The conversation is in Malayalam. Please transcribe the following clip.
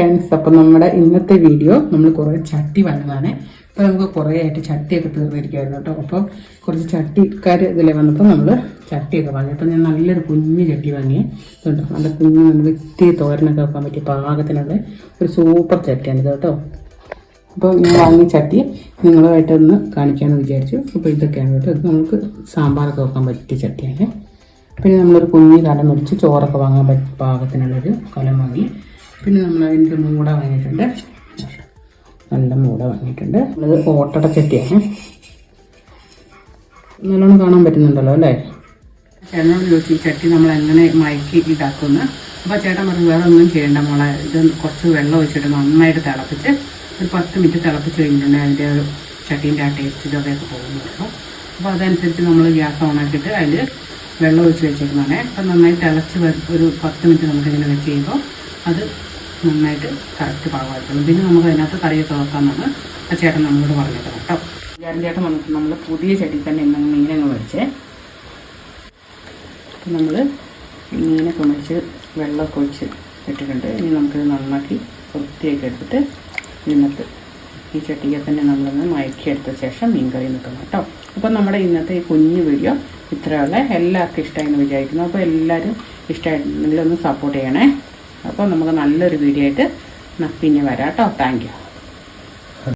ഫ്രണ്ട്സ് അപ്പം നമ്മുടെ ഇന്നത്തെ വീഡിയോ നമ്മൾ കുറേ ചട്ടി വന്നതാണ്. അപ്പോൾ നമുക്ക് കുറേ ആയിട്ട് ചട്ടിയൊക്കെ തീർന്നിരിക്കുമായിരുന്നു കേട്ടോ. അപ്പോൾ കുറച്ച് ചട്ടിക്കാർ ഇതിൽ വന്നപ്പോൾ നമ്മൾ ചട്ടിയൊക്കെ വാങ്ങി. അപ്പോൾ ഞാൻ നല്ലൊരു കുഞ്ഞു ചട്ടി വാങ്ങി. കേട്ടോ നല്ല കുഞ്ഞു നമുക്ക് ഇത്തിരി തോരനൊക്കെ വെക്കാൻ പറ്റിയ പാകത്തിനുള്ള ഒരു സൂപ്പർ ചട്ടിയാണ് ഇത് കേട്ടോ. അപ്പോൾ ഞാൻ വാങ്ങിയ ചട്ടി നിങ്ങളുമായിട്ട് ഒന്ന് കാണിക്കാമെന്ന് വിചാരിച്ചു. അപ്പോൾ ഇതൊക്കെയാണ് കേട്ടോ. ഇത് നമുക്ക് സാമ്പാറൊക്കെ വെക്കാൻ പറ്റിയ ചട്ടിയാണ്. പിന്നെ നമ്മളൊരു കുഞ്ഞു കലം മേടിച്ച് ചോറൊക്കെ വാങ്ങാൻ പറ്റിയ പാകത്തിനുള്ളൊരു കലം വാങ്ങി. പിന്നെ നമ്മൾ അതിന്റെ മൂട വാങ്ങിയിട്ടുണ്ട്. നല്ല മൂട വാങ്ങിയിട്ടുണ്ട്. അത് ഓട്ടട ചട്ടിയാണ്. നല്ലോണം കാണാൻ പറ്റുന്നുണ്ടല്ലോ അല്ലേ? ചേട്ടനോട് ചോദിച്ചു ഈ ചട്ടി നമ്മൾ എങ്ങനെ മയക്കി ഇതാക്കുമെന്ന് അപ്പോൾ ചേട്ടൻ പറഞ്ഞു വേറെ ഒന്നും ചെയ്യേണ്ട മോളെ ഇത് കുറച്ച് വെള്ളം ഒഴിച്ചിട്ട് നന്നായിട്ട് തിളപ്പിച്ച് ഒരു പത്ത് മിനിറ്റ് തിളപ്പിച്ച് കഴിഞ്ഞിട്ടുണ്ടെങ്കിൽ അതിന്റെ ഒരു ചട്ടീന്റെ ആ ടേസ്റ്റ് അതൊക്കെ പോകുന്നു കേട്ടോ. അപ്പോൾ അതനുസരിച്ച് നമ്മൾ ഗ്യാസ് ഓണാക്കിയിട്ട് അതിൽ വെള്ളം ഒഴിച്ച് വെച്ചേക്കുന്നതാണ്. അപ്പം നന്നായി തിളച്ച് ഒരു പത്ത് മിനിറ്റ് നമുക്കിങ്ങനെ വെച്ച് കഴിയുമ്പോൾ അത് നന്നായിട്ട് കറക്റ്റ് പാകമായിരിക്കണം പിന്നെ നമുക്ക് അതിനകത്ത് കറിയൊക്കെ വെക്കാമെന്നാണ് ആ ചേട്ടൻ നമ്മളോട് പറഞ്ഞത് കേട്ടോ. ചേട്ടൻ ചേട്ടൻ വന്നിട്ട് നമ്മൾ പുതിയ ചെടി തന്നെ ഇന്ന് മീനങ്ങ് മേടിച്ചേ. അപ്പം നമ്മൾ മീനൊക്കെ മേടിച്ച് വെള്ളമൊക്കെ ഒഴിച്ച് ഇട്ടിട്ടുണ്ട്. ഇനി നമുക്കിത് നന്നാക്കി വൃത്തിയൊക്കെ എടുത്തിട്ട് ഇന്നത്തെ ഈ ചട്ടിയെ തന്നെ നമ്മളൊന്ന് മയക്കിയെടുത്ത ശേഷം മീൻ കറി നിൽക്കണം കേട്ടോ. അപ്പം നമ്മുടെ ഇന്നത്തെ ഈ കുഞ്ഞു വീഡിയോ ഇത്രയുള്ള എല്ലാവർക്കും ഇഷ്ടമായി എന്ന് വിചാരിക്കുന്നു. അപ്പോൾ എല്ലാവരും ഇഷ്ടമായിട്ടുണ്ടെങ്കിൽ ഒന്ന് സപ്പോർട്ട് ചെയ്യണേ. അപ്പോൾ നമുക്ക് നല്ലൊരു വീഡിയോ ആയിട്ട് പിന്നെ വരാം കേട്ടോ. Thank you